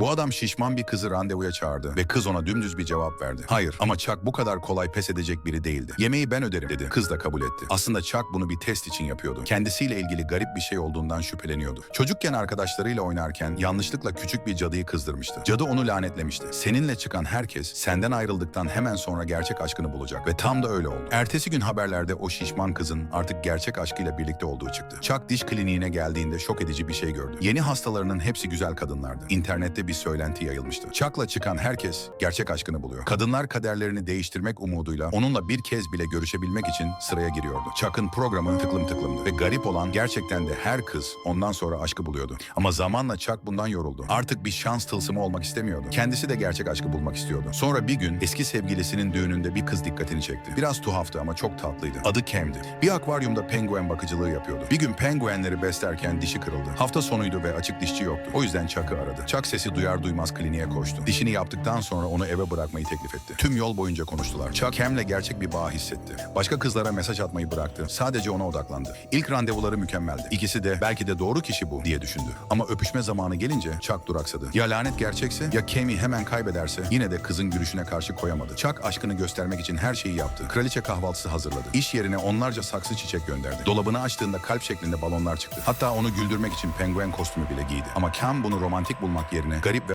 Bu adam şişman bir kızı randevuya çağırdı ve kız ona dümdüz bir cevap verdi. Hayır ama Chuck bu kadar kolay pes edecek biri değildi. Yemeği ben öderim dedi. Kız da kabul etti. Aslında Chuck bunu bir test için yapıyordu. Kendisiyle ilgili garip bir şey olduğundan şüpheleniyordu. Çocukken arkadaşlarıyla oynarken yanlışlıkla küçük bir cadıyı kızdırmıştı. Cadı onu lanetlemişti. Seninle çıkan herkes senden ayrıldıktan hemen sonra gerçek aşkını bulacak ve tam da öyle oldu. Ertesi gün haberlerde o şişman kızın artık gerçek aşkıyla birlikte olduğu çıktı. Chuck diş kliniğine geldiğinde şok edici bir şey gördü. Yeni hastalarının hepsi güzel kadınlardı. İnternette bir söylenti yayılmıştı. Chuck'la çıkan herkes gerçek aşkını buluyor. Kadınlar kaderlerini değiştirmek umuduyla onunla bir kez bile görüşebilmek için sıraya giriyordu. Chuck'ın programı tıklım tıklımdı ve garip olan gerçekten de her kız ondan sonra aşkı buluyordu. Ama zamanla Chuck bundan yoruldu. Artık bir şans tılsımı olmak istemiyordu. Kendisi de gerçek aşkı bulmak istiyordu. Sonra bir gün eski sevgilisinin düğününde bir kız dikkatini çekti. Biraz tuhaftı ama çok tatlıydı. Adı Cam'di. Bir akvaryumda penguen bakıcılığı yapıyordu. Bir gün penguenleri beslerken dişi kırıldı. Hafta sonuydu ve açık dişçi yoktu. O yüzden Chuck'ı aradı. Chuck sesi duyar duymaz kliniğe koştu. Dişini yaptıktan sonra onu eve bırakmayı teklif etti. Tüm yol boyunca konuştular. Chuck Cam'le gerçek bir bağ hissetti. Başka kızlara mesaj atmayı bıraktı. Sadece ona odaklandı. İlk randevuları mükemmeldi. İkisi de belki de doğru kişi bu diye düşündü. Ama öpüşme zamanı gelince Chuck duraksadı. Ya lanet gerçekse ya Cam'i hemen kaybederse yine de kızın gülüşüne karşı koyamadı. Chuck aşkını göstermek için her şeyi yaptı. Kraliçe kahvaltısı hazırladı. İş yerine onlarca saksı çiçek gönderdi. Dolabını açtığında kalp şeklinde balonlar çıktı. Hatta onu güldürmek için penguen kostümü bile giydi. Ama Cam bunu romantik bulmak yerine garip ve